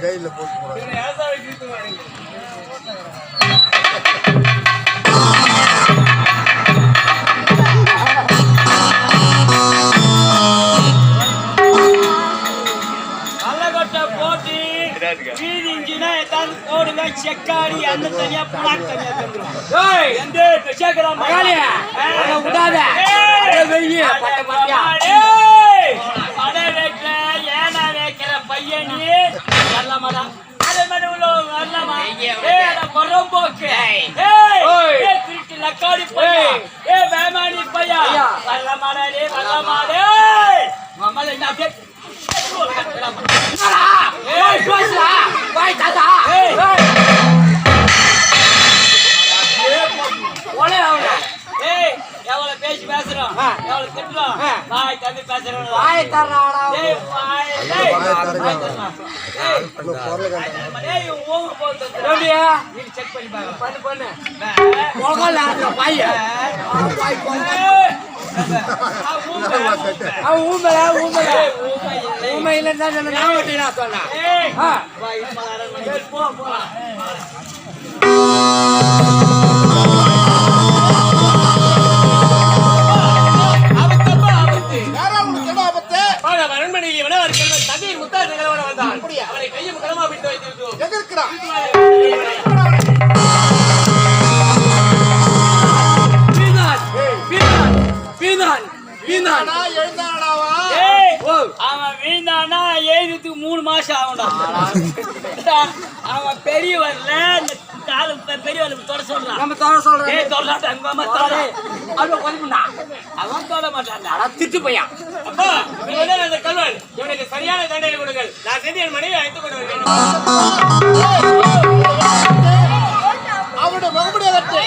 ஜெயில போட்டு செக்காடி அந்த தனியா புலாக் தனியா தந்துரும் எந்த சேர்க்கிறா மகாலிய! விடாத வெய்ய. பட்ட பட்டியா அடை வைக்கிற ஏனா வைக்கிற பையனி நல்லமாடா அதே மாதிரி உள்ள நல்லமா ஏய் அட பொறம்போக்கு ஏய் ஏய் திருட்டு லக்காடி பையா ஏய் வேமானி பையா நல்லமாடா டே நல்லமாடே மம்மல கண்டா ஏய் ஓவர் போகுது எப்படியா? நீ செக் பண்ணி பாரு. பண்ணு பண்ணு. போகல அந்த பையன் பாய் அவன் ஊம்பல ஊம்பல ஊமை இல்லைன்னு தான் சொன்ன நான் மட்டும் நான் சொன்னேன். ஏய். வா இப்போ அரை மணி. நேரம் போ போ. எங்க இருக்கிறா அவன் மூணு மாசம் ஆகும்டா. அவன் பெரியவர்ல இந்த காலு பெ- பெரியவருக்கு தொட சொல்றான் நம்ம தோற சொல்றோம் ஏய் தொடலாட்ட அங்க அம்மா தொட. அவன் கொஞ்சம்டா அவன் தொட மாட்டான்டா. திட்டு பையன் அப்பா இவனே அந்த கல்வன் இவனுக்கு சரியான தண்டனை கொடுங்கள். நான் சென்று என் மனைவி கொண்டு வருகிறேன் அவனுடைய மகமுடிய கட்டு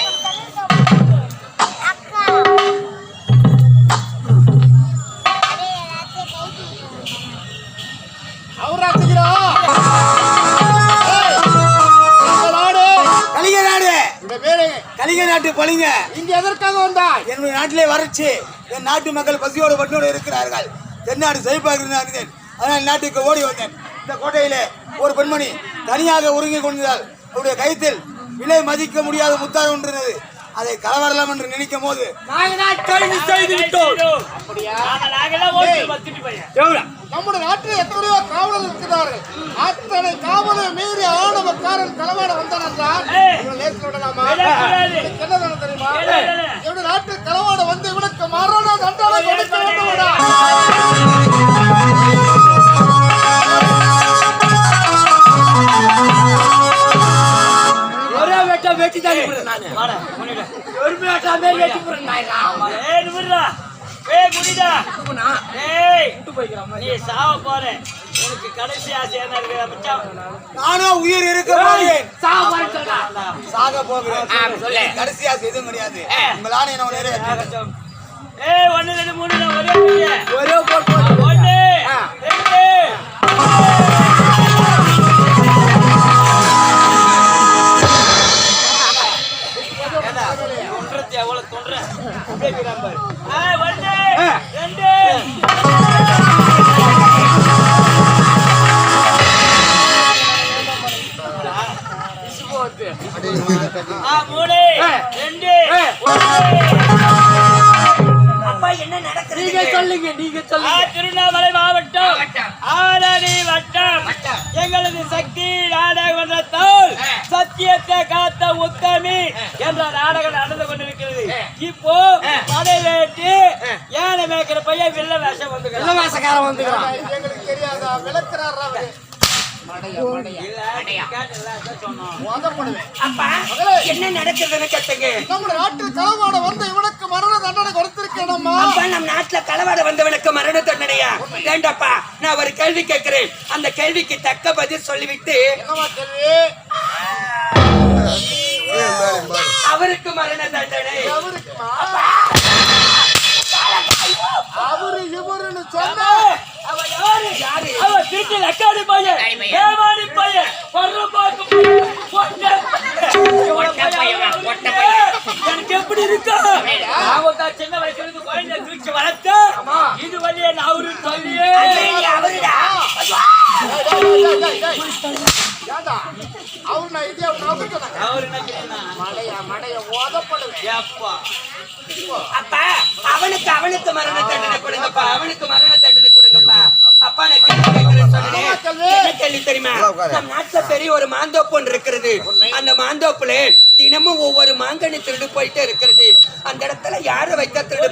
கலிங்க நாட்டு பழிங்க இங்க எதற்காக வந்தாய்? என்னுடைய நாட்டிலே வறட்சி. என் நாட்டு மக்கள் பசியோடு பட்டினோடு இருக்கிறார்கள். தென்னாடு செழிப்பாக இருக்கிறேன் அதனால் நாட்டுக்கு ஓடி வந்தேன். இந்த கோட்டையிலே ஒரு பெண்மணி தனியாக ஒருங்கி கொண்டால் அவருடைய கைத்தில் விலை மதிக்க முடியாத முத்தார் ஒன்று இருந்தது. அதை களவாடலாம் என்று நினைக்கும் போது கைது செய்து விட்டோம். நம்முடைய நாட்டில் எத்தனையோ காவலர் இருக்கிறார்கள். அத்தனை காவலை மீறி ஆணவக்காரன் களவாட வந்தான் என்றால் லேசில் விடலாமா? என்ன தானே தெரியுமா இல்லை, இல்லை, இல்லை. இவனுடைய நாட்டில் களவாட வந்து இவனுக்கு தண்டனை கொடுக்க வேண்டும்டா. வெட்ட தான் போறேன் ஏய் ஏய் நீ சாவ போற. கடைசி ஆசை என்ன நானும் உயிர் இருக்க போகிறேன். சாக போகிறேன். கடைசியா எதுவும் கிடையாது. உங்கள் ஆணை நான் நிறைவேற்றேன் ஏய் ஒன்னு ரெண்டு மூணு ஒரே ஒரே ஆ, மூணு, ரெண்டு, அப்பா என்ன நடக்குது நீங்க சொல்லுங்க நீங்க ஆ, திருவண்ணாமலை மாவட்டம். ஆரணி வட்டம். எங்களது சக்தி நாடக மன்றத்தால் சத்தியத்தை காத்த உத்தமி என்ற நாடகம் நடந்து கொண்டிருக்கிறது. இப்போ படை வேட்டி ஏனை மேய்க்கிற பையன் வில்ல வேஷம் வந்து வந்துக்கிறான். எங்களுக்கு தெரியாதா? விளக்குறாரா என்ன நடக்குதுன்னு கேட்டுங்க. நம்முடைய நாட்டில் களவாட வந்து இவனுக்கு மரண தண்டனை கொடுத்திருக்கணுமா அப்பா நம் நாட்டுல களவாட வந்தவனுக்கு மரண தண்டனையா? வேண்டாப்பா நான் ஒரு கேள்வி கேட்கிறேன். அந்த கேள்விக்கு தக்க பதில் சொல்லிவிட்டு என்னமா கேள்வி? அவருக்கு மரண தண்டனை. அவருக்குமா? அவரு இவருன்னு சொன்னா யாரு யாரு அவ திருட்டு லக்காடி பையன். ஏமாடி பையன் பர்றபாக்கு பையன் பொட்ட பையன். பொட்ட பையன் எனக்கு எப்படி இருக்கா? நான் சின்ன வயசுல இருந்து குழந்தை தூக்கி வளர்த்தேன் இது வழியே நான் அவரு சொல்லியே அவருடா? ஏய், ஏய், ஏய், ஏண்டா? அவரு நான் இதே அவங்க சொன்னாங்க அவரு என்ன செய்யணும்? மடைய மடைய ஓதப்படுவேன். அப்பா அவனுக்கு அவனுக்கு மரண தண்டனை கொடுங்கப்பா அவனுக்கு மரண அப்பா நான் கேள்வி. என்ன தெரியுமா நம் நாட்டுல பெரிய ஒரு மாந்தோப்பு ஒன்று இருக்கிறது அந்த மாந்தோப்புல தினமும் ஒவ்வொரு மாங்கனி திருடு போயிட்டே இருக்கிறது அந்த இடத்துல யாரை வைத்தா திருடு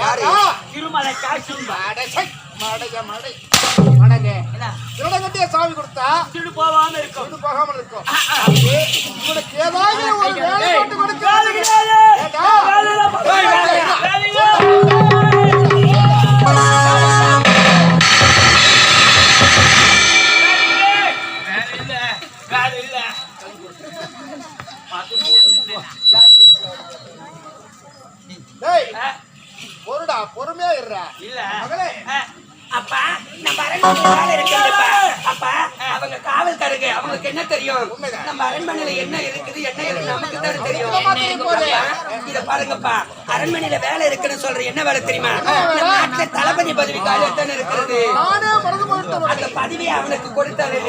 யாரு? திருமலை காசிம்பா. மடை, சை, மடைய மடை மடங்க என்ன? திருடங்கட்டிய சாவி கொடுத்தா திருடு போகாம இருக்கும் கொண்டு போகாமல் இருக்கும் அப்படி இவனுக்கு ஏதாவது ஒரு வேலை போட்டு கொடுக்க அவங்க காவல்காரங்க அவங்களுக்கு என்ன தெரியும். நம்ம அரண்மனையில என்ன இருக்குது என்ன இருக்கு நமக்கு தானே தெரியும். இத பாருங்கப்பா அரண்மனையில வேலை இருக்குன்னு சொல்ற என்ன வேலை தெரியுமா? நாட்டுல தளபதி பதவி காலியத்தானே இருக்கிறது அந்த பதவியை அவனுக்கு கொடுத்தாரு.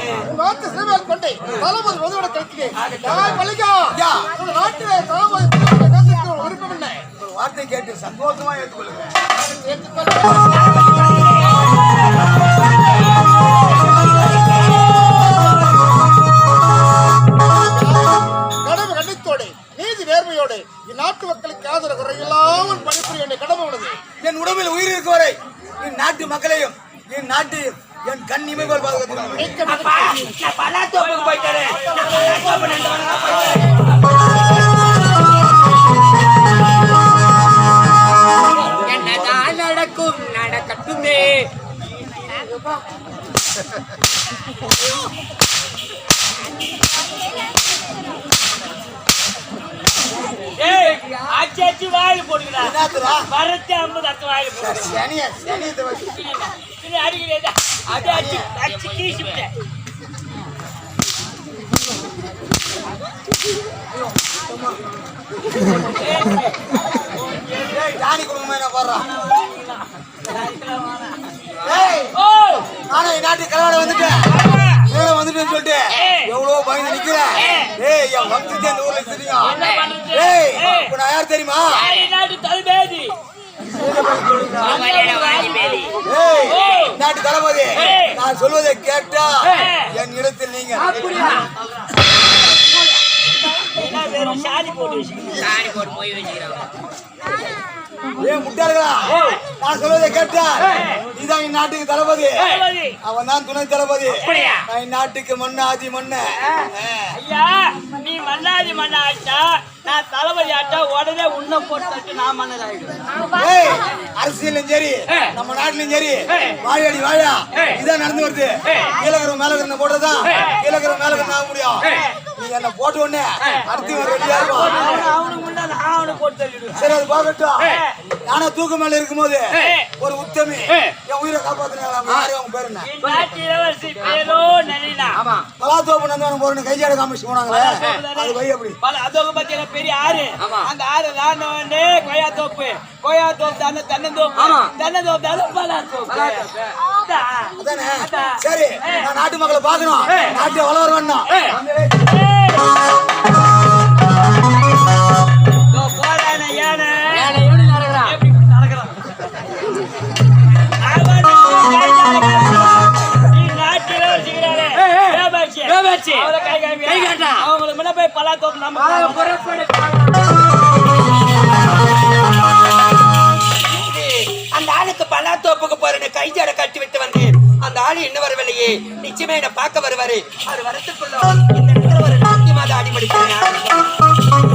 ஒரு வார்த்தை கேட்டு சந்தோஷமா ஏற்றுக்கொள்ளுங்க இந்நாட்டு குறையில்லாமல் பணிபுரிய வேண்டிய கடமை உள்ளது என் உடம்பில் உயிர் இருக்கவரை என் நாட்டு மக்களையும் என் நாட்டையும் என் கண் இமைகள் பாதுகாத்துக்கணும் மிக்க அப்பா ஏய், ஆச்சி ஆச்சி வாயில். என்னத்துடா வரத்தே ஐம்பது அத்து வாயில் போடு. சனிய சனியத்தை வச்சு இது அடிக்கிறதா? அது அடிச்சு, அடிச்சு கீசி விட்டேன். ஜானி குடும்பமா என்ன பாடுறான் இந்த ஊர்ல நான் யார் தெரியுமா? நாட்டு தளபதி? நான் சொல்வதை கேட்டா. என் இடத்தில் நீங்க ஏன் முட்டாள்களா? நான் சொல்வதை கேட்டா நீதான் என் நாட்டுக்கு தளபதி. அவன் தான் துணை தளபதி. என் நாட்டுக்கு மண்ணு ஆதி மண்ணு மன்னாதி மன்ன ஆச்சா நான் தளபதி ஆச்சா உடனே உன்னை போட்டு நான் மன்னர் ஆயிடுவேன் அரசியலும் சரி நம்ம நாட்டிலும் சரி வாழடி வாழா இதான் நடந்து வருது. கீழகரம் மேலகரம் போட்டதான் கீழகரம் மேலகரம் ஆக முடியும். நீ என்ன போட்ட உடனே அடுத்து ஒரு ரெடியா இருக்கும் சரி அது போகட்டும் நானா தூக்கு மேல இருக்கும்போது ஒரு உத்தமி என் உயிரை காப்பாத்துனாங்க யாரு அவங்க பேரு என்ன? பலாத்தோப்பு நந்தவனம் போறேன்னு கைஜாட காமிச்சு போனாங்களே. அது வை அப்படி பல அதோக பத்தி எனக்கு பெரிய ஆறு. அந்த ஆறு தாண்டவனே கொய்யா தோப்பு கொய்யா தோப்பு தானே தென்னந்தோப்பு. தென்னந்தோப்பு தானே பலா தோப்பு அதான். அதானே? அதான். சரி நான் நாட்டு மக்களை பார்க்கணும். நாட்டை வளர வேணும் அந்த ஆளுக்கு பலா தோப்புக்கு போறேன்னு கைஜாட கட்டி விட்டு வந்தேன். அந்த ஆளு இன்னும் வரவில்லையே. நிச்சயமா என்ன பார்க்க வருவாரு. அவர் வரத்துக்குள்ள இந்த இடத்துல ஒரு நாட்டியமாக ஆடி படிக்கிறேன்